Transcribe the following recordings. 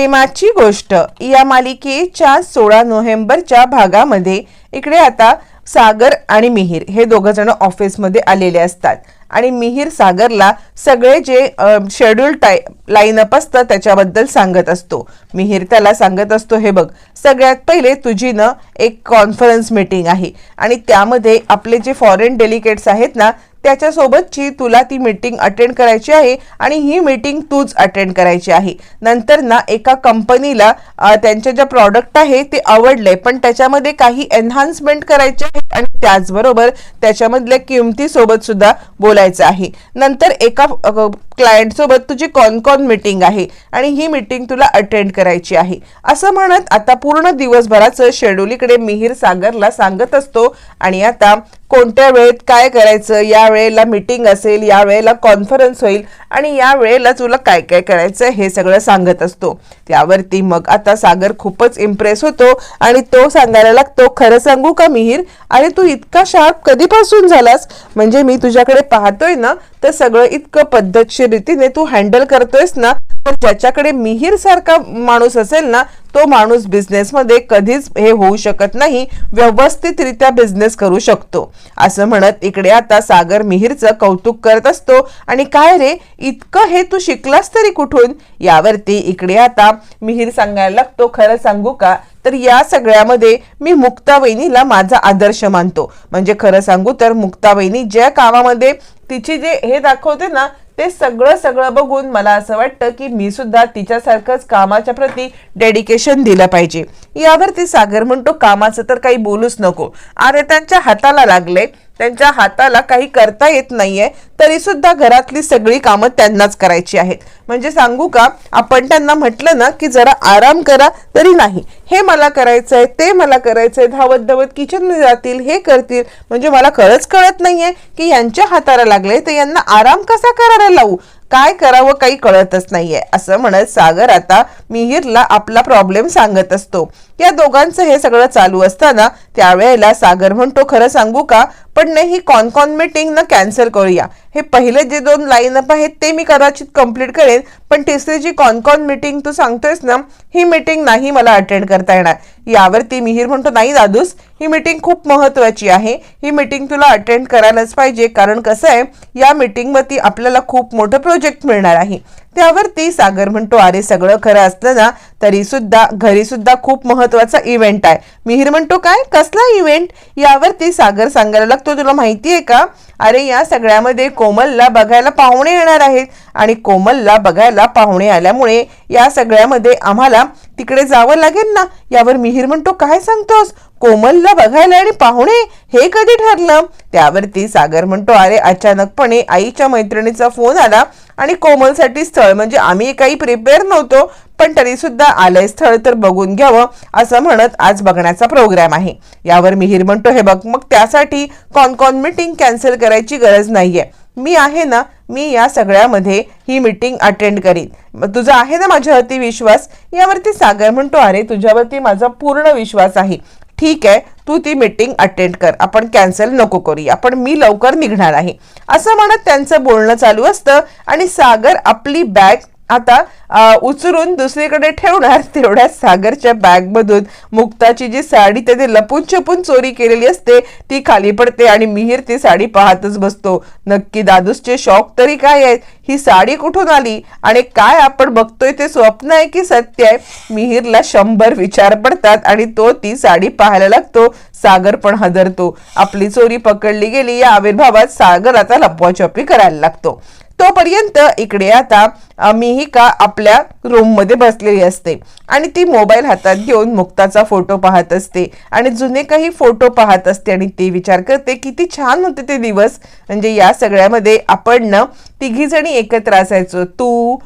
प्रेमाची गोष्ट. या मालिकेच्या सोळा नोव्हेंबरच्या भागामध्ये इकडे आता सागर आणि मिहीर हे दोघं जण ऑफिसमध्ये आलेले असतात. आणि मिहीर सागरला सगळे जे शेड्यूल टाय लाईनअप असतं त्याच्याबद्दल सांगत असतो. मिहीर त्याला सांगत असतो हे बघ सगळ्यात पहिले तुझी ना एक कॉन्फरन्स मीटिंग आहे. आणि त्यामध्ये आपले जे फॉरेन डेलिकेट्स आहेत ना त्याच्यासोबतची तुला ती मीटिंग अटेंड करायची आहे आणि ही मीटिंग तूच अटेंड करायची आहे. नंतर ना एका कंपनीला त्यांच्या जे प्रॉडक्ट आहे ते आवडले पण त्याच्यामध्ये काही एन्हान्समेंट करायचे आहे आणि त्याचबरोबर त्याच्यामधल्या किमतीसोबत सुद्धा बोलायचं आहे. नंतर एका क्लायंटसोबत तुझी कॉन मीटिंग आहे? आणि ही मीटिंग तुला अटेंड करायची आहे. असं म्हणत आता पूर्ण दिवसभराचं शेड्यूल इकडे मिहीर सागरला सांगत असतो. आणि आता कोणत्या वेळेत काय करायचं? या वेळेला मीटिंग असेल या वेळेला कॉन्फरन्स होईल आणि या वेळेला तुला काय काय करायचं हे सगळं सांगत असतो. त्यावरती मग आता सागर खूपच इम्प्रेस होतो आणि तो सांगायला लागतो खरं सांगू का मिहीर? अरे तू इतका शार्प कधीपासून झालास? म्हणजे मी तुझ्याकडे पाहतोय ना तर सगळं इतकं पद्धतशीर रीतीने तू हँडल करतोयस ना तर ज्याच्याकडे मिहीर सारखा माणूस असेल ना तो माणूस बिझनेसमध्ये कधीच हे होऊ शकत नाही व्यवस्थितरित्या बिझनेस करू शकतो. असं म्हणत इकडे आता सागर मिहीरचं कौतुक करत असतो. आणि काय रे इतकं हे तू शिकलास तरी कुठून? यावरती इकडे आता मिहीर सांगायला लागतो खरं सांगू का? तर या सगळ्यामध्ये मी मुक्ता वहिनीला माझा आदर्श मानतो. म्हणजे खरं सांगू तर मुक्ता वहिनी ज्या कामामध्ये तिची जे हे दाखवते ना ते सगळं सगळं बघून मला असं वाटतं की मी सुद्धा तिच्यासारखंच कामाच्या प्रती डेडिकेशन दिलं पाहिजे. यावरती सागर म्हणतो कामाचं तर काही बोलूच नको. अरे त्यांच्या हाताला लागले. त्यांच्या हाताला काही करता येत नाहीये तरी सुद्धा घरातली सगळी कामं त्यांनाच करायची आहेत. म्हणजे सांगू का आपण त्यांना म्हटलं ना की जरा आराम करा तरी नाही. हे मला करायचंय ते मला करायचंय धावत धावत किचनमध्ये जातील हे करतील. म्हणजे मला खरंच कळत नाहीये की यांच्या हाताला लागले तर यांना आराम कसा करायला लावू? काय करावं काही कळतच नाहीये. असं म्हणत सागर आता मिहीरला आपला प्रॉब्लेम सांगत असतो. या दोघांचं हे सगळं चालू असताना त्यावेळेला सागर म्हणतो खरं सांगू का? पण नाही ही कॉन कॉन मीटिंग ना कॅन्सल करूया. हे पहिले जे दोन लाईन अप आहेत ते मी कदाचित कंप्लीट करेन पण तिसरी जी कॉन कॉन मीटिंग तू सांगतोयस ना ही मीटिंग नाही मला अटेंड करता येणार. यावरती मिहीर म्हणतो नाही दादूस ही मीटिंग खूप महत्वाची आहे. ही मीटिंग तुला अटेंड करायलाच पाहिजे. कारण कसं आहे या मीटिंगवरती आपल्याला खूप मोठं प्रोजेक्ट मिळणार आहे. त्यावरती सागर म्हणतो अरे सगळं खरं असलं ना तरी सुद्धा घरी सुद्धा खूप महत्त्वाचा इव्हेंट आहे. मिहीर म्हणतो काय? कसला इव्हेंट यावरती सागर सांगायला लागतो तुला माहिती आहे का? अरे या सगळ्यामध्ये कोमलला बघायला पाहुणे येणार आहेत आणि कोमलला बघायला पाहुणे आल्यामुळे या सगळ्यामध्ये आम्हाला तिकडे जावं लागेल ना? यावर मिहीर म्हणतो काय सांगतोस? कोमलला बघायला आणि पाहुणे? हे कधी ठरलं? त्यावरती सागर म्हणतो अरे अचानकपणे आईच्या मैत्रिणीचा फोन आला आणि कोमलसाठी स्थळ. म्हणजे आम्ही काही प्रिपेअर नव्हतो पण तरीसुद्धा आलंय स्थळ तर बघून घ्यावं असं म्हणत आज बघण्याचा प्रोग्राम आहे. यावर मिहीर म्हणतो हे बघ मग त्यासाठी कॉन कॉन मीटिंग कॅन्सल करायची गरज नाहीये. मी आहे ना मी या सगळ्यामध्ये ही मीटिंग अटेंड करीन. तुझा आहे ना माझ्यावरती विश्वास? यावरती सागर म्हणतो अरे तुझ्यावरती माझा पूर्ण विश्वास आहे. ठीक आहे तू ती मीटिंग अटेंड कर. आपण कॅन्सल नको करूया. पण मी लवकर निघणार आहे. असं म्हणत त्यांचं बोलणं चालू असतं आणि सागर आपली बॅग आता उचलून दुसरीकडे ठेवणार तेवढ्या सागरच्या बॅगमधून. मुक्ताची जी साडी त्याने लपून छपून चोरी केलेली असते ती खाली पडते आणि मिहीर ती साडी पाहतच बसतो. नक्की दादूसचे शॉक तरी काय आहेत? ही साडी कुठून आली? आणि काय आपण बघतोय ते स्वप्न आहे की सत्य आहे? मिहीरला शंभर विचार पडतात आणि तो ती साडी पाहायला लागतो. सागर पण हदरतो आपली चोरी पकडली गेली या आविर्भावात सागर आता लपवाछपी करायला लागतो. तोपर्यंत इकडे आता मिहिका आपल्या रूममध्ये बसलेली असते. आणि ती मोबाईल हातात घेऊन मुक्ताचा फोटो पाहत असते. आणि जुने काही फोटो पाहत असते आणि ती विचार करते किती छान होते ते दिवस. म्हणजे या सगळ्यामध्ये आपण ना तिघी जणी एकत्र असायचो. तू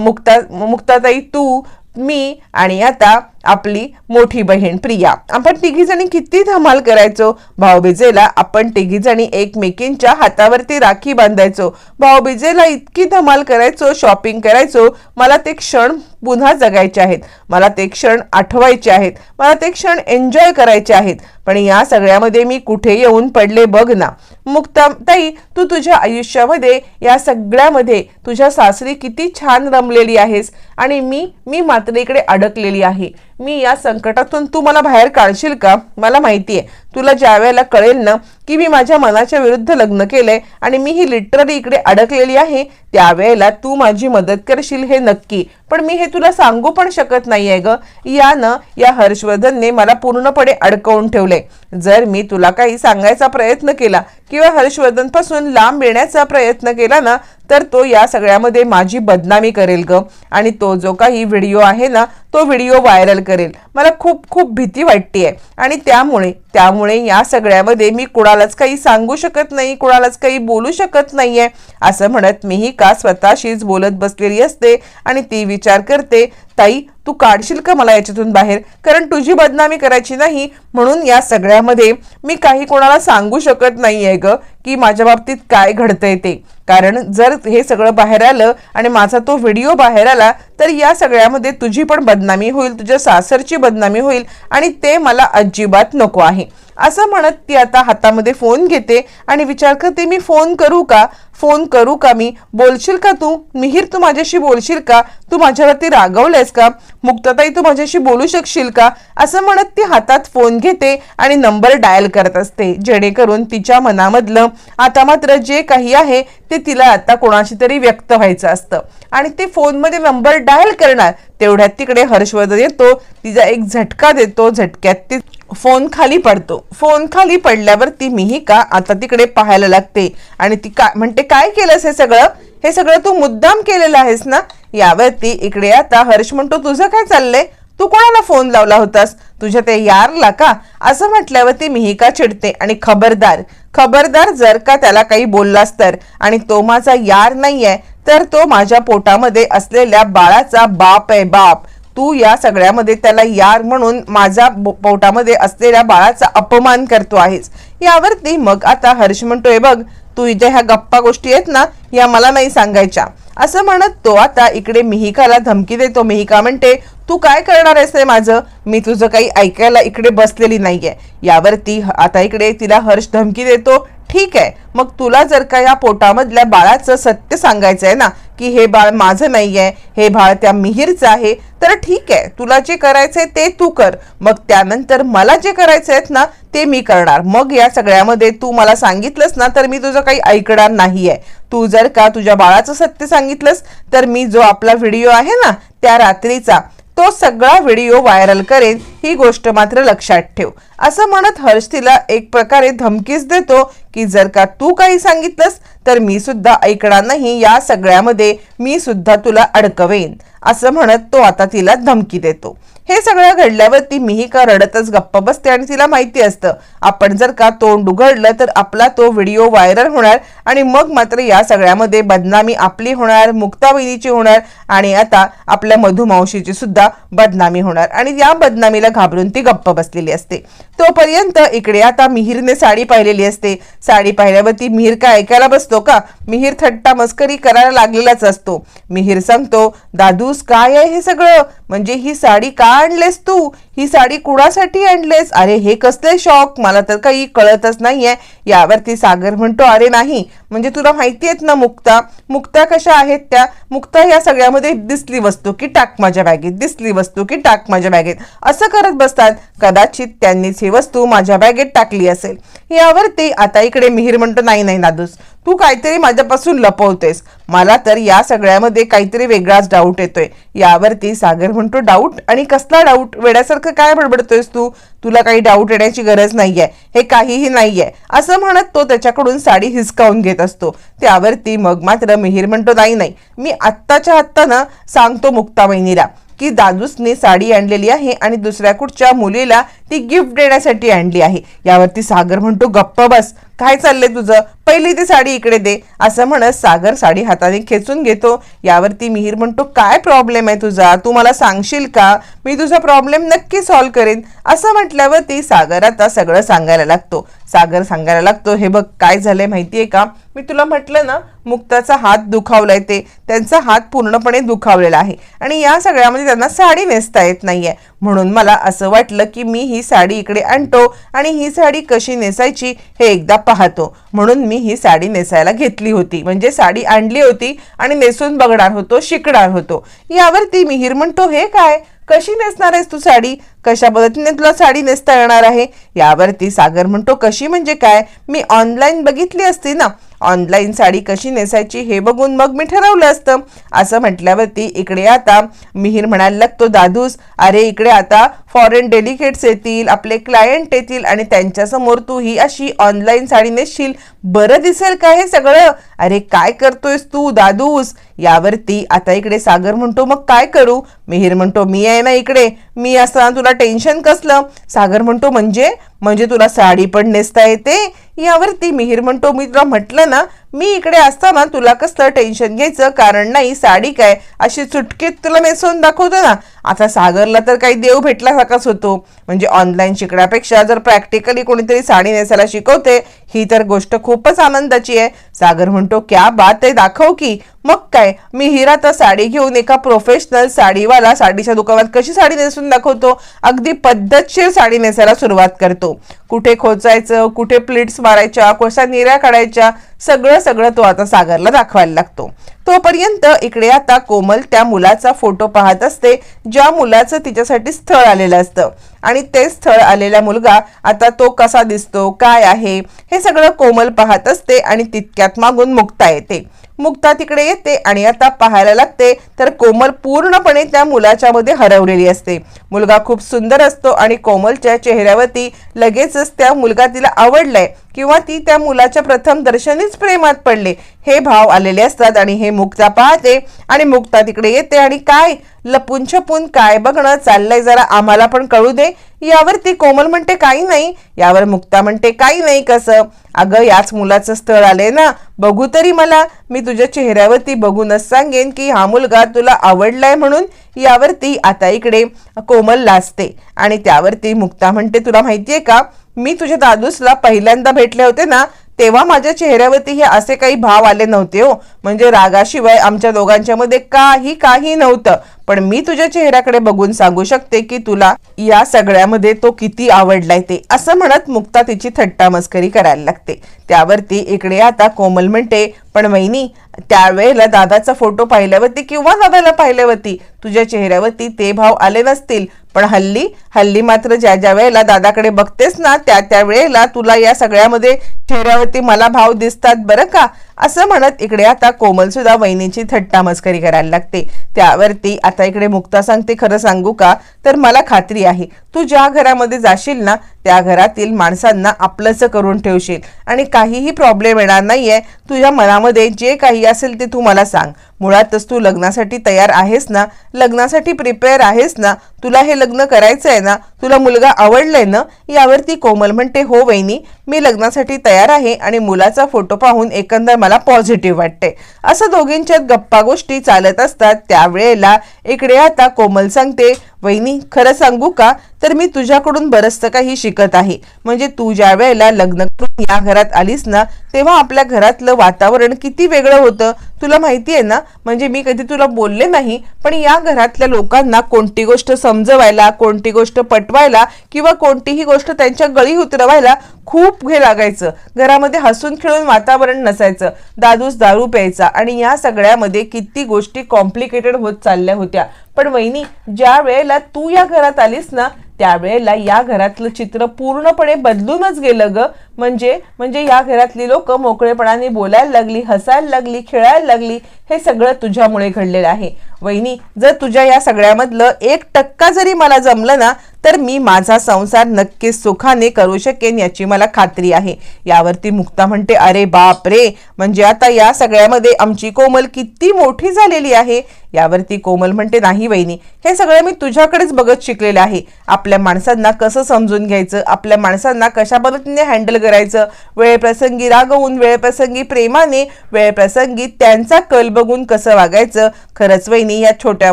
मुक्ता मुक्ताताई तू मी आणि आता आपली मोठी बहीण प्रिया. आपण तिघीजणी किती धमाल करायचो? भाऊबीजेला आपण तिघीजणी एकमेकींच्या हातावरती राखी बांधायचो. भाऊबीजेला इतकी धमाल करायचो शॉपिंग करायचो मला ते क्षण पुन्हा जगायचे आहेत. मला ते क्षण आठवायचे आहेत. मला ते क्षण एन्जॉय करायचे आहेत. पण या सगळ्यामध्ये मी कुठे येऊन पडले बघ ना. मुक्ता ताई तू तुझ्या आयुष्यामध्ये या सगळ्यामध्ये तुझ्या सासरी किती छान रमलेली आहेस. आणि मी मी मात्र इकडे अडकलेली आहे. मी या संकटातून तू मला बाहेर काढशील का? मला माहिती आहे तुला ज्या वेळेला कळेल ना की मी माझ्या मनाच्या विरुद्ध लग्न केलंय आणि मी ही लिटरली इकडे अडकलेली आहे त्यावेळेला तू माझी मदत करशील हे नक्की. पण मी हे तुला सांगू पण शकत नाहीये ग. यानं या हर्षवर्धनने मला पूर्णपणे अडकवून ठेवले जर मी तुला काही सांगायचा प्रयत्न केला किंवा हर्षवर्धनपासून लांब येण्याचा प्रयत्न केला ना तर तो या सगळ्यामध्ये माझी बदनामी करेल ग. आणि तो जो काही व्हिडिओ आहे ना तो व्हिडिओ व्हायरल करेल. मला खूप खूप भीती वाटते आहे आणि त्यामुळे त्यामुळे या सगळ्यामध्ये मी कुणालाच काही सांगू शकत नाही कुणालाच काही बोलू शकत नाहीये असं म्हणत मीही का स्वतःशीच बोलत बसलेली असते आणि ती विचार करते ताई तू काढशील का मला याच्यातून बाहेर? कारण तुझी बदनामी करायची नाही म्हणून या सगळ्यामध्ये मी काही कोणाला सांगू शकत नाही आहे ग की माझ्या बाबतीत काय घडतंय ते. कारण जर हे सगळं बाहेर आलं आणि माझा तो व्हिडिओ बाहेर आला तर या सगळ्यामध्ये तुझी पण बदनामी होईल तुझ्या सासरची बदनामी होईल आणि ते मला अजिबात नको आहे. असं म्हणत ती आता हातामध्ये फोन घेते आणि विचार करते मी फोन करू का? फोन करू का मी? बोलशील का तू? मिहीर तू माझ्याशी बोलशील का? तू माझ्यावरती रागवलंयस का? मुक्तताई तू माझ्याशी बोलू शकशील का? असं म्हणत ती हातात फोन घेते आणि नंबर डायल करत असते. जेणेकरून तिच्या मनामधलं आता मात्र जे काही आहे ते तिला आता कोणाशी तरी व्यक्त व्हायचं असतं. आणि ते फोनमध्ये नंबर डायल करणार तेवढ्यात तिकडे हर्षवर्धन येतो तिचा एक झटका देतो झटक्यात ती फोन खाली पडतो. फोन खाली पडल्यावर ती मिहिका आता तिकडे पाहायला लागते. आणि ती काय म्हणते काय केलंस हे सगळं? हे सगळं तू मुद्दाम केलेलं आहेस ना? यावरती इकडे आता हर्ष म्हणतो तुझं काय चाललंय? तू कोणाला फोन लावला होतास? तुझ्या ते यारला का? असं म्हटल्यावर ती मिहिका चिडते. आणि खबरदार खबरदार जर का त्याला काही बोललास तर आणि तो माझा यार नाहीये तर तो माझ्या पोटामध्ये असलेल्या बाळाचा बाप आहे बाप. तू या सगळ्यामध्ये त्याला यार म्हणून माझ्या पोटामध्ये असलेल्या बाळाचा अपमान करतो आहेस. यावरती मग आता हर्ष म्हणतोय बघ तू इथे ह्या गप्पा गोष्टी आहेत ना या मला नाही सांगायच्या. असं म्हणत तो आता इकडे मिहिकाला धमकी देतो. मिहिका म्हणते तू काय करणार आहेस रे माझं? मी तुझं काही ऐकायला इकडे बसलेली नाहीये. यावरती आता इकडे तिला हर्ष धमकी देतो. ठीक आहे मग तुला जर का या पोटामधल्या बाळाचं सत्य सांगायचं आहे ना की हे बाळ माझं नाही आहे हे बाळ त्या मिहीरचं आहे तर ठीक आहे तुला जे करायचंय ते तू कर. मग त्यानंतर मला जे करायचं आहेत ना ते मी करणार. मग या सगळ्यामध्ये तू मला सांगितलंस ना तर मी तुझं काही ऐकणार नाही आहे तू जर का तुझ्या बाळाचं सत्य सांगितलंस तर मी जो आपला व्हिडिओ आहे ना त्या रात्रीचा तो सगळा व्हिडिओ व्हायरल करेन ही गोष्ट मात्र लक्षात ठेव. असं म्हणत हर्ष तिला एक प्रकारे धमकीच देतो की जर का तू काही सांगितलंस तर मी सुद्धा ऐकणार नाही या सगळ्यामध्ये मी सुद्धा तुला अडकवेन. असं म्हणत तो आता तिला धमकी देतो. हे सगळं घडल्यावर ती का रडतच गप्प बसते आणि तिला माहिती असतं आपण जर का तोंड उघडलं तर आपला तो व्हिडिओ व्हायरल होणार आणि मग मात्र या सगळ्यामध्ये बदनामी आपली होणार मुक्ताबहिनीची होणार आणि आता आपल्या मधुमावशीची सुद्धा बदनामी होणार. आणि या बदनामीला घाबरून ती गप्प बसलेली असते. तोपर्यंत इकडे आता मिहीरने साडी पाहिलेली असते. साडी पाहिल्यावर ती मिहीर काय ऐकायला बसतो का? मिहीर थट्टा मस्करी करायला लागलेलाच असतो. मिहीर सांगतो दादूस काय आहे हे सगळं? म्हणजे ही साडी का आणलेस तू? ही साडी कुणासाठी आणलेस? अरे हे कसले शॉक? मला तर काही कळतच नाहीये. यावरती सागर म्हणतो अरे नाही म्हणजे तुला माहिती आहेत ना मुक्ता? मुक्ता कशा आहेत त्या? मुक्ता या सगळ्यामध्ये दिसली वस्तू की टाक माझ्या बॅगेत दिसली वस्तू की टाक माझ्या बॅगेत. असं करत बसतात. कदाचित त्यांनीच ही वस्तू माझ्या बॅगेत टाकली असेल. यावरती आता इकडे मिहीर म्हणतो नाही नाही नादूस. तू काहीतरी माझ्यापासून लपवतेस. मला तर या सगळ्यामध्ये काहीतरी वेगळाच डाऊट येतोय. यावरती सागर म्हणतो डाऊट आणि कसला डाऊट वेड्यासारखं काय बडबडतोयस तू? तुला काही डाऊट येण्याची गरज नाहीये. हे काहीही नाहीये. असं म्हणत तो त्याच्याकडून साडी हिसकावून घेत असतो. त्यावरती मग मात्र मिहीर म्हणतो नाही नाही. मी आत्ताच्या आत्ता ना सांगतो मुक्ता वहिनीला की दादूसने साडी आणलेली आहे आणि दुसऱ्या कुठच्या मुलीला ती गिफ्ट देण्यासाठी आणली आहे. यावरती सागर म्हणतो गप्प बस. काय चाललंय तुझं? पहिली ती साडी इकडे दे. असं म्हणत सागर साडी हाताने खेचून घेतो. यावरती मिहीर म्हणतो काय प्रॉब्लेम आहे तुझा? तू मला सांगशील का? मी तुझा प्रॉब्लेम नक्की सॉल्व्ह करेन. असं म्हटल्यावरती सागर आता सगळं सांगायला लागतो. सागर सांगायला लागतो हे बघ काय झालंय माहितीये का? मी तुला म्हटलं ना मुक्ताचा हात दुखावलाय ते. त्यांचा हात पूर्णपणे दुखावलेला आहे. आणि या सगळ्यामध्ये त्यांना साडी नेसता येत नाहीये. म्हणून मला असं वाटलं की मी ही साडी इकडे आणतो आणि ही साडी कशी नेसायची हे एकदा पाहतो. म्हणून मी ही साडी नेसायला घेतली होती. म्हणजे साडी आणली होती आणि नेसून बघणार होतो शिकणार होतो. यावरती मिहीर म्हणतो हे काय? कशी नेसणार आहेस तू साडी? कशा पद्धतीने तुला साडी नेसता येणार आहे? यावरती सागर म्हणतो कशी म्हणजे काय? मी ऑनलाईन बघितली असती ना ऑनलाईन साडी कशी नेसायची हे बघून मग मी ठरवलं असतं. असं म्हटल्यावरती इकडे आता मिहीर म्हणायला लागतो दादूस अरे इकडे आता फॉरेन डेलिकेट्स येतील आपले क्लायंट येतील आणि त्यांच्यासमोर तू ही अशी ऑनलाईन साडी नेसशील. बरं दिसेल का हे सगळं? अरे काय करतोयस तू दादूस? यावरती आता इकडे सागर म्हणतो मग काय करू? मिहीर म्हणतो मी आहे ना इकडे. मी असताना तुला टेन्शन कसलं? सागर म्हणतो म्हणजे? म्हणजे तुला साडी पण नेसता येते? यावरती मिहीर म्हणतो. मी तुला म्हटलं ना मी इकडे असताना तुला कसलं टेन्शन घ्यायचं? कारण नाही साडी काय? अशी चुटकीत तुला नेसवून दाखवतो ना. आता सागरला तर काही देव भेटल्यासारखाच होतो. म्हणजे ऑनलाईन शिकण्यापेक्षा जर प्रॅक्टिकली कोणीतरी साडी नेसायला शिकवते ही तर गोष्ट खूपच आनंदाची आहे. सागर म्हणतो क्या बात आहे दाखव की. मग काय मी हिरा तर साडी घेऊन एका प्रोफेशनल साडीवाला साडीच्या दुकानात कशी साडी नेसून दाखवतो? अगदी पद्धतशीर साडी नेसायला सुरुवात करतो. कुठे खोचायचं कुठे प्लेट्स मारायच्या कशा निऱ्या काढायच्या सगळं सगळं तो आता सागरला दाखवायला लागतो. तोपर्यंत इकडे आता कोमल त्या मुलाचा फोटो पाहत असते ज्या मुलाचं तिच्यासाठी स्थळ आलेलं असतं. आणि ते स्थळ आलेला मुलगा आता तो कसा दिसतो काय आहे हे सगळं कोमल पाहत असते आणि तितक्यात मागून मुक्ता येते. मुक्ता तिकडे येते आणि आता पाहायला लागते तर कोमल पूर्णपणे त्या मुलाच्या मध्ये हरवलेली असते. मुलगा खूप सुंदर असतो आणि कोमलच्या चेहऱ्यावरती लगेचच त्या मुलगा तिला आवडलाय किंवा ती त्या मुलाच्या प्रथम दर्शनीच प्रेमात पडले. हे भाव आलेले असतात आणि हे मुक्ता पाहते आणि मुक्ता तिकडे येते आणि काय? लपून छपून काय बघणं? चाललंय जरा आम्हाला पण कळू दे. यावरती कोमल म्हणते काही नाही. यावर मुक्ता म्हणते काही नाही कसं? अगं याच मुलाचं स्थळ आले ना. बघू तरी मला. मी तुझ्या चेहऱ्यावरती बघूनच सांगेन की हा मुलगा तुला आवडलाय म्हणून यावरती आता इकडे कोमल लाजते. आणि त्यावरती मुक्ता म्हणते तुला माहितीये का? मी तुझ्या दादूसला पहिल्यांदा भेटले होते ना. तेव्हा माझ्या चेहऱ्यावरती हे असे काही भाव आले नव्हते हो. म्हणजे रागाशिवाय आमच्या दोघांच्या मध्ये काही काही नव्हतं. पण मी तुझ्या चेहऱ्याकडे बघून सांगू शकते की तुला या सगळ्यामध्ये तो किती आवडलाय ते असं म्हणत मुक्ता तिची थट्टा मस्करी करायला लागते. त्यावरती इकडे आता कोमल म्हणते पण वहिनी त्यावेळेला दादाचा फोटो पाहिल्यावरती किंवा दादाला पाहिल्यावरती तुझ्या चेहऱ्यावरती ते भाव आले नसतील. पण हल्ली हल्ली मात्र ज्या ज्या वेळेला दादाकडे बघतेस ना त्या त्या वेळेला तुला या सगळ्यामध्ये चेहऱ्यावरती मला भाव दिसतात बरं का? असं म्हणत इकडे आता कोमल सुद्धा वहिनीची थट्टा मस्करी करायला लागते. त्यावरती आता इकडे मुक्ता सांगते खरं सांगू का? तर मला खात्री आहे तू ज्या घरामध्ये जाशील ना त्या घरातील माणसांना आपलंच करून ठेवशील. आणि काहीही प्रॉब्लेम येणार नाहीये. तुझ्या मनामध्ये जे काही असेल ते तू मला सांग. मुळातच तू लग्नासाठी तयार आहेस ना? लग्नासाठी प्रिपेअर आहेस ना? तुला हे लग्न करायचं आहे ना? तुला मुलगा आवडलाय ना? यावरती कोमल म्हणते हो वहिनी मी लग्नासाठी तयार आहे आणि मुलाचा फोटो पाहून एकंदर मला पॉझिटिव्ह वाटते असं दोघींच्यात गप्पा गोष्टी चालत असतात. त्यावेळेला इकडे आता कोमल सांगते वहिनी खरं सांगू का? तर मी तुझ्याकडून बरंचसं काही शिकत आहे. म्हणजे तू ज्या वेळेला लग्न करून या घरात आलीस ना तेव्हा आपल्या घरातलं वातावरण किती वेगळं होतं? तुला माहिती आहे ना? म्हणजे मी कधी तुला बोलले नाही पण या घरातल्या लोकांना कोणती गोष्ट समजवायला कोणती गोष्ट पटवायला किंवा कोणतीही गोष्ट त्यांच्या गळी उतरवायला खूप हे लागायचं. घरामध्ये हसून खेळून वातावरण नसायचं. दादूस दारू प्यायचा आणि या सगळ्यामध्ये किती गोष्टी कॉम्प्लिकेटेड होत चालल्या होत्या. पण वहिनी ज्या वेळेला तू या घरात आलीस ना त्यावेळेला या घरातलं चित्र पूर्णपणे बदलूनच गेलं ग. म्हणजे म्हणजे या घरातली लोक मोकळेपणाने बोलायला लागली हसायला लागली खेळायला लागली हे सगळं तुझ्यामुळे घडलेलं आहे. वहिनी जर तुझ्या या सगळ्यामधलं एक टक्का जरी मला जमलं ना तर मी माझा संसार नक्कीच सुखाने करू शकेन याची मला खात्री आहे. यावरती मुक्ता म्हणते अरे बाप रे! म्हणजे आता या सगळ्यामध्ये आमची कोमल किती मोठी झालेली आहे? यावरती कोमल म्हणते नाही वहिनी हे सगळं मी तुझ्याकडेच बघत शिकलेलं आहे. आपल्या माणसांना कसं समजून घ्यायचं? आपल्या माणसांना कशा पद्धतीने हँडल करायचं? वेळप्रसंगी रागवून वेळप्रसंगी प्रेमाने वेळप्रसंगी त्यांचा कल बघून कसं वागायचं? खरंच वहिनी या छोट्या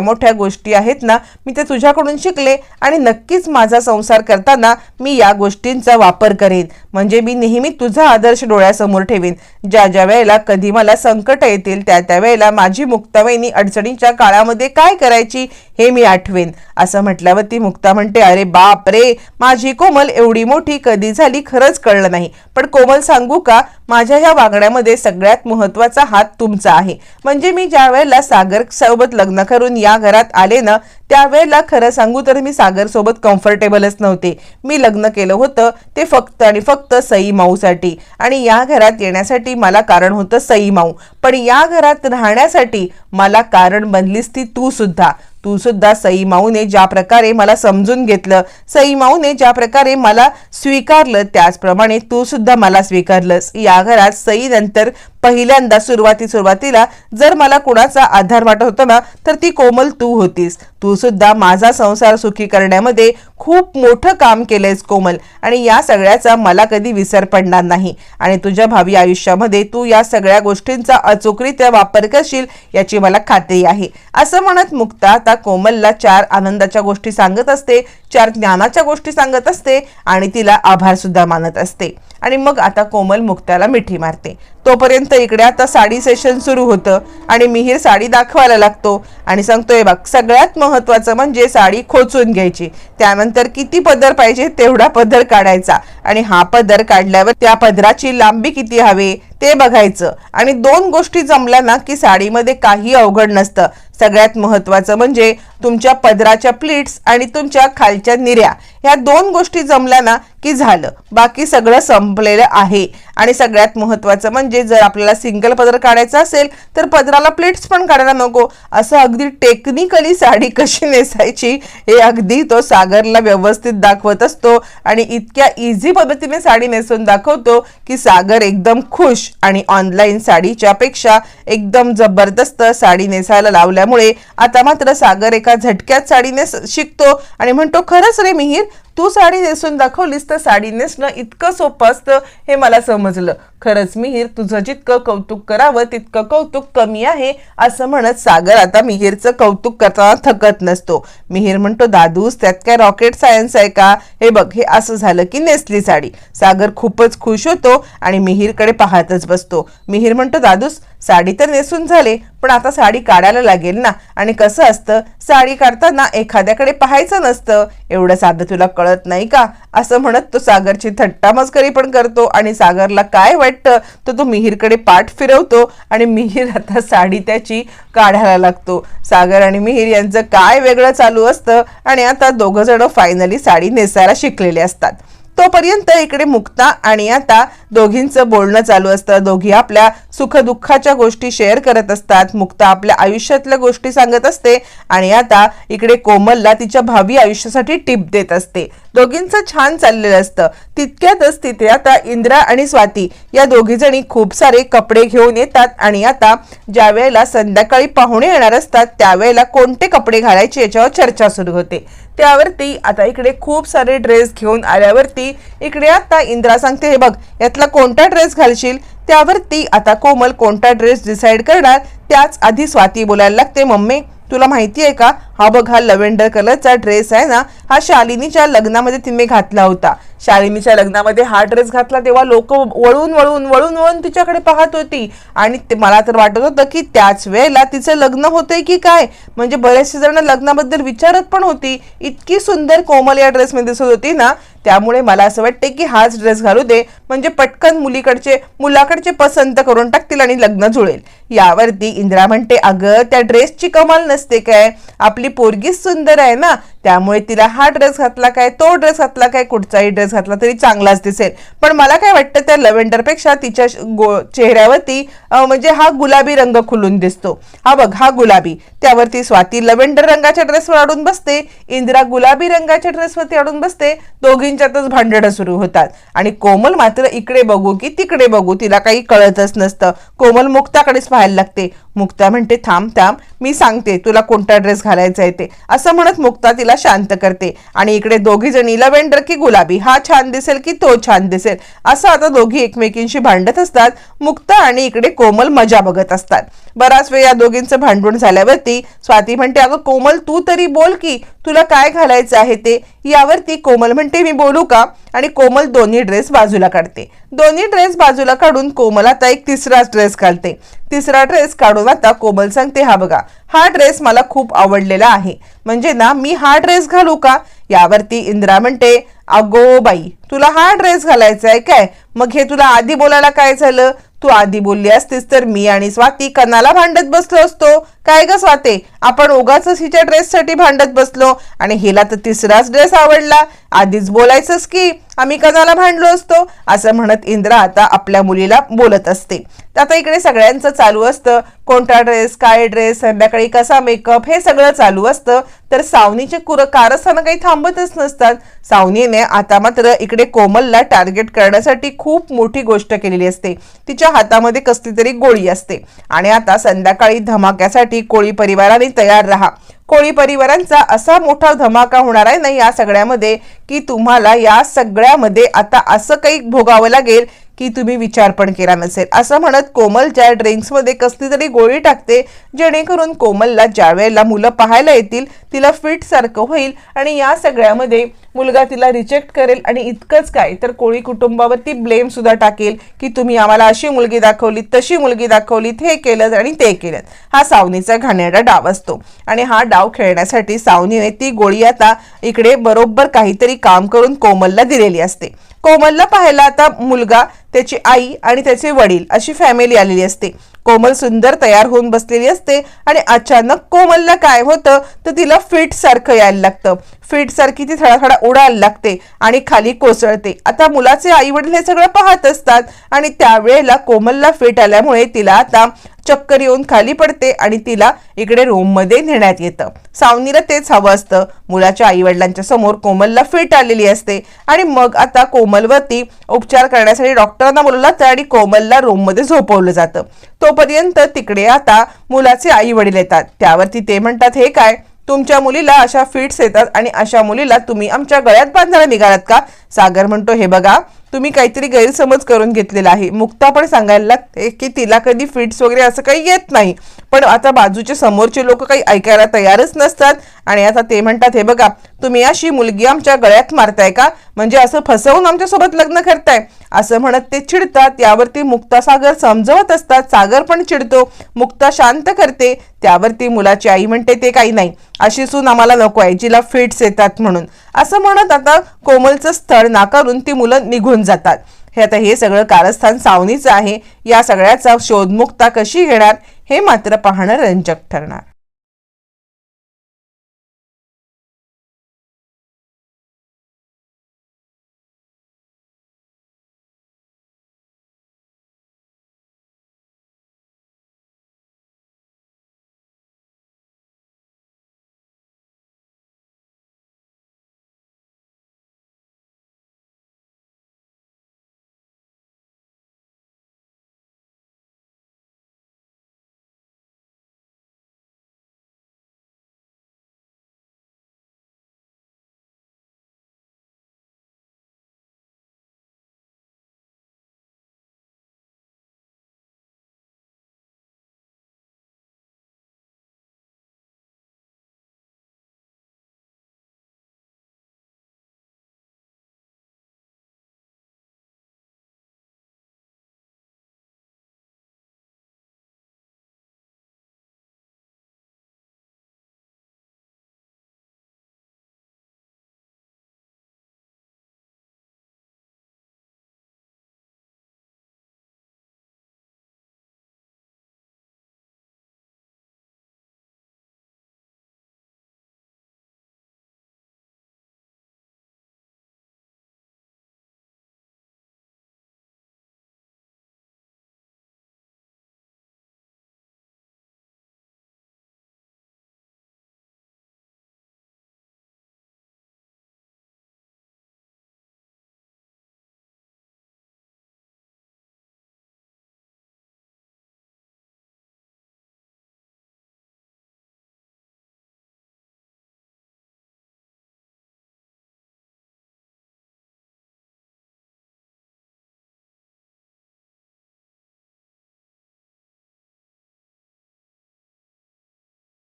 मोठ्या गोष्टी आहेत ना मी ते तुझ्याकडून शिकले आणि नक्कीच माझा संसार करताना मी या गोष्टींचा वापर करेन. म्हणजे मी नेहमी तुझा आदर्श डोळ्यासमोर ठेवेन. ज्या ज्या वेळेला कधी मला संकट येतील त्या त्या वेळेला माझी मुक्तावहिनी अडचणीच्या काळामध्ये काय करायची हे मी आठवेन. असं म्हटल्यावर ती मुक्ता म्हणते अरे बाप रे माझी कोमल एवढी मोठी कधी झाली खरंच कळलं नाही. पण कोमल सांगू का माझ्या ह्या वागण्यामध्ये सगळ्यात महत्त्वाचा हात तुमचा आहे. म्हणजे मी ज्या वेळेला सागर सोबत लग्न लग्न करून या घरात आले ना त्यावेळेला खरं सांगू तर मी सागरसोबत कम्फर्टेबलच नव्हते. मी लग्न केलं होतं ते फक्त आणि फक्त सई माऊसाठी. आणि या घरात येण्यासाठी मला कारण होतं सई माऊ. पण या घरात राहण्यासाठी मला कारण बनलीस ती तू सुद्धा. तू सुद्धा सई माऊने ज्या प्रकारे मला समजून घेतलं सई माऊने ज्या प्रकारे मला स्वीकारलं त्याचप्रमाणे तू सुद्धा मला स्वीकारलंस. या घरात सई नंतर पहिल्यांदा सुरुवाती सुरुवातीला जर मला कुणाचा आधार वाटत होता ना तर ती कोमल तू होतीस. तू सुद्धा माझा संसार सुखी करण्यामध्ये खूप मोठं काम केलंयस कोमल. आणि या सगळ्याचा मला कधी विसर पडणार नाही. आणि तुझ्या भावी आयुष्यामध्ये तू या सगळ्या गोष्टींचा अचूकरित्या वापर करशील याची मला खात्री आहे. असं म्हणत मुक्ता आता कोमलला चार आनंदाच्या गोष्टी सांगत असते चार ज्ञानाच्या गोष्टी सांगत असते आणि तिला आभार सुद्धा मानत असते. आणि मग आता कोमल मुक्त्याला मिठी मारते. तोपर्यंत इकडे आता साडी सेशन सुरू होतं. आणि मिहीर साडी दाखवायला लागतो. आणि सांगतोय बघ सगळ्यात महत्वाचं म्हणजे साडी खोचून घ्यायची. त्यानंतर किती पदर पाहिजे तेवढा पदर काढायचा. आणि हा पदर काढल्यावर त्या पदराची लांबी किती हवी? ते बघायचं. आणि दोन गोष्टी जमल्या ना की साडीमध्ये काही अवघड नसतं. सगळ्यात महत्वाचं म्हणजे तुमच्या पदराच्या प्लीट्स आणि तुमच्या खालच्या निऱ्या. ह्या दोन गोष्टी जमल्या ना की झालं. बाकी सगळं संपलेलं आहे. आणि सगळ्यात महत्वाचं म्हणजे जर आपल्याला सिंगल पदर काढायचा असेल तर पदराला प्लेट्स पण काढायला नको. असं अगदी टेक्निकली साडी कशी नेसायची हे अगदी तो सागरला व्यवस्थित दाखवत असतो. आणि इतक्या इझी पद्धतीने साडी नेसून दाखवतो की सागर एकदम खुश. आणि ऑनलाईन साडीच्या पेक्षा एकदम जबरदस्त साडी नेसायला लावल्यामुळे आता मात्र सागर एका झटक्यात साडी नेस शिकतो आणि म्हणतो खरंच रे मिहीर तू साडी नेसून दाखवलीस तर साडी नेसणं इतकं सोपं असतं हे मला समजलं. खरंच मिहीर तुझं जितकं कौतुक करावं तितकं कौतुक कमी आहे असं म्हणत सागर आता मिहीरचं कौतुक करताना थकत नसतो. मिहीर म्हणतो दादूस त्यात काय रॉकेट सायन्स आहे का? हे बघ हे असं झालं की नेसली साडी. सागर खूपच खुश होतो आणि मिहीरकडे पाहतच बसतो. मिहीर म्हणतो दादूस साडी तर नेसून झाले पण आता साडी काढायला लागेल ना. आणि कसं असतं साडी काढताना एखाद्याकडे पाहायचं नसतं. एवढं साधं तुला कळत नाही का? असं म्हणत तो सागरची थट्टा मस्करी पण करतो आणि सागरला काय वाटतं? तर तो मिहीरकडे पाठ फिरवतो आणि मिहीर आता साडी त्याची काढायला लागतो. सागर आणि मिहीर यांचं काय वेगळं चालू असतं? आणि आता दोघं जण फायनली साडी नेसायला शिकलेले असतात. तोपर्यंत इकडे मुक्ता आणि आता दोघींचं बोलणं चालू असतं. दोघी आपल्या सुखदुःखाच्या गोष्टी शेअर करत असतात. मुक्ता आपल्या आयुष्यातल्या गोष्टी सांगत असते आणि आता इकडे कोमलला तिच्या भावी आयुष्यासाठी टिप देत असते. दोघींचं छान चाललेलं असतं. तितक्यातच तिथे आता इंद्रा आणि स्वाती या दोघी जणी खूप सारे कपडे घेऊन येतात आणि आता ज्या वेळेला संध्याकाळी पाहुणे येणार असतात त्यावेळेला कोणते कपडे घालायचे याच्यावर चर्चा सुरू होते. त्यावरती आता इकडे खूप सारे ड्रेस घेऊन आल्यावरती इकडे आता इंद्रा सांगते हे बघ यातला कोणता ड्रेस घालशील? त्यावरती आता कोमल कोणता ड्रेस डिसाईड करणार त्याच आधी स्वाती बोलायला लागते मम्मी तुला माहिती आहे का हा बघ हा लव्हेंडर कलरचा ड्रेस आहे ना हा शालिनीच्या लग्नामध्ये तिने घातला होता. शालिनीच्या लग्नामध्ये हा ड्रेस घातला तेव्हा लोक वळून वळून वळून वळून तिच्याकडे पाहत होती. आणि ते मला तर वाटत होतं की त्याच वेळेला तिचं लग्न होतंय की काय? म्हणजे बरेचसे जण लग्नाबद्दल विचारत पण होती. इतकी सुंदर कोमल या ड्रेसमध्ये दिसत होती ना त्यामुळे मला असं वाटते की हाच ड्रेस घालू दे. म्हणजे पटकन मुलीकडचे मुलाकडचे पसंत करून टाकतील आणि लग्न जुळेल. यावरती इंदिरा म्हणते अगं त्या ड्रेसची कमाल नसते काय? आपली पोरगीच सुंदर आहे ना त्यामुळे तिला हा ड्रेस घातला काय तो ड्रेस घातला काय कुठचाही ड्रेस घातला तरी चांगलाच दिसेल. पण मला काय वाटतं त्या लव्हेंडरपेक्षा तिच्या गो- चेहऱ्यावरती म्हणजे हा गुलाबी रंग खुलून दिसतो. हा बघ हा गुलाबी. त्यावरती स्वाती लव्हेंडर रंगाच्या ड्रेसवर अडून बसते इंदिरा गुलाबी रंगाच्या ड्रेसवरती अडून बसते दोघींच्यातच भांडणं सुरू होतात. आणि कोमल मात्र इकडे बघू की तिकडे बघू तिला काही कळतच नसतं. कोमल मुक्ताकडेच पाहायला लागते. मुक्ता म्हणते थांब थांब मी सांगते तुला कोणता ड्रेस घालायचा आहे ते. असं म्हणत मुक्ता तिला शांत करते. आणि इकडे दोघी जणी लव्हेंडर की गुलाबी हा छान दिसेल की तो छान दिसेल? असं आता दोघी एकमेकींशी भांडत असतात. मुक्ता आणि इकडे कोमल मजा बघत असतात. बराच वेळ या दोघींचं भांडवण झाल्यावरती स्वाती म्हणते अगं कोमल तू तरी बोल की तुला काय घालायचं आहे ते? यावरती कोमल म्हणते मी बोलू का? आणि कोमल दोन्ही ड्रेस बाजूला काढते. दोन्ही ड्रेस बाजूला काढून कोमल आता एक तिसरा ड्रेस घालते. तिसरा ड्रेस काढून आता कोमल सांगते हा बघा हा ड्रेस मला खूप आवडलेला आहे. म्हणजे ना मी हा ड्रेस घालू का? यावरती इंदिरा म्हणते अगो बाई तुला हा ड्रेस घालायचा आहे काय? मग हे तुला आधी बोलायला काय झालं? तू आधी बोलली असतीस तर मी आणि स्वाती कणाला भांडत बसलो असतो. काय ग स्वाते? आपण उगाच हिच्या ड्रेससाठी भांडत बसलो आणि हिला तर तिसराच ड्रेस आवडला. आधीच बोलायचंच की आम्ही कणाला भांडलो असतो? असं म्हणत इंद्रा आता आपल्या मुलीला बोलत असते. आता इकडे सगळ्यांचं चालू असतं. कोणता ड्रेस काय ड्रेस संध्याकाळी कसा मेकअप हे सगळं चालू असतं. तर सावनीचे कुर कारस्थानं काही थांबतच नसतात. सावनीने आता मात्र इकडे कोमलला टार्गेट करण्यासाठी खूप मोठी गोष्ट केलेली असते. तिच्या हातामध्ये कसली तरी गोळी असते. आणि आता संध्याकाळी धमाक्यासाठी कोळी परिवाराने तयार राहा. कोळी परिवारांचा असा मोठा धमाका होणार आहे ना या सगळ्यामध्ये की तुम्हाला या सगळ्यामध्ये आता असं काही भोगावं लागेल की तुम्ही विचार पण केला नसेल. असं म्हणत कोमलच्या ड्रिंक्समध्ये कसली तरी गोळी टाकते जेणेकरून कोमलला ज्या वेळेला मुलं पाहायला येतील तिला फिट सारखं होईल आणि या सगळ्यामध्ये मुलगा तिला रिजेक्ट करेल आणि इतकंच काय तर कोळी कुटुंबावरती ब्लेम सुद्धा टाकेल की तुम्ही आम्हाला अशी मुलगी दाखवली तशी मुलगी दाखवलीत हे केलं आणि ते केलं. हा सावनीचा घाणेरडा डाव असतो आणि हा डाव खेळण्यासाठी सावनीने ती गोळी आता इकडे बरोबर काहीतरी काम करून कोमलला दिलेली असते. कोमलला पाहायला आता मुलगा त्याची आई आणि त्याचे वडील अशी फॅमिली आलेली असते. कोमल सुंदर तयार होऊन बसलेली असते आणि अचानक कोमलला काय होतं तर तिला फिट सारखं यायला लागतं. फिट सारखी ती थोडा थोडा उडायला लागते आणि खाली कोसळते. आता मुलाचे आई वडील हे सगळं पाहत असतात आणि त्यावेळेला कोमलला फिट आल्यामुळे तिला आता चक्कर येऊन खाली पडते आणि तिला इकडे रूममध्ये नेण्यात येतं. सावनीला तेच हवं असतं. मुलाच्या आईवडिलांच्या समोर कोमलला फिट आलेली असते. आणि मग आता कोमलवरती उपचार करण्यासाठी डॉक्टरांना बोलवलं जातं आणि कोमलला रूममध्ये झोपवलं जातं. तोपर्यंत तिकडे आता मुलाचे आई वडील येतात. त्यावरती ते म्हणतात हे काय? तुमच्या मुलीला अशा फिट्स येतात आणि अशा मुलीला तुम्ही आमच्या गळ्यात बांधायला निघालात का? सागर म्हणतो हे बघा तुम्ही काहीतरी गैरसमज करून घेतलेला आहे. मुक्ता पण सांगायला लागते की तिला कधी फिट्स वगैरे असं काही येत नाही. पण आता बाजूचे समोरचे लोक काही ऐकायला तयारच नसतात. आणि आता ते म्हणतात हे बघा तुम्ही अशी मुलगी आमच्या गळ्यात मारताय का? म्हणजे असं फसवून आमच्यासोबत लग्न करताय. असं म्हणत ते चिडतात यावरती मुक्ता सागर समजवत असतात सागर पण चिडतो. मुक्ता शांत करते त्यावरती मुलाची आई म्हणते ते काही नाही अशी सून आम्हाला नको आहे जिला फिट्स येतात म्हणून. असं म्हणत आता कोमलचं स्थळ नाकारून ती मुलं निघून जातात. हे आता हे सगळं कारस्थान सावनीचं आहे. या सगळ्याचा शोधमुक्ता कशी घेणार हे मात्र पाहणं रंजक ठरणार.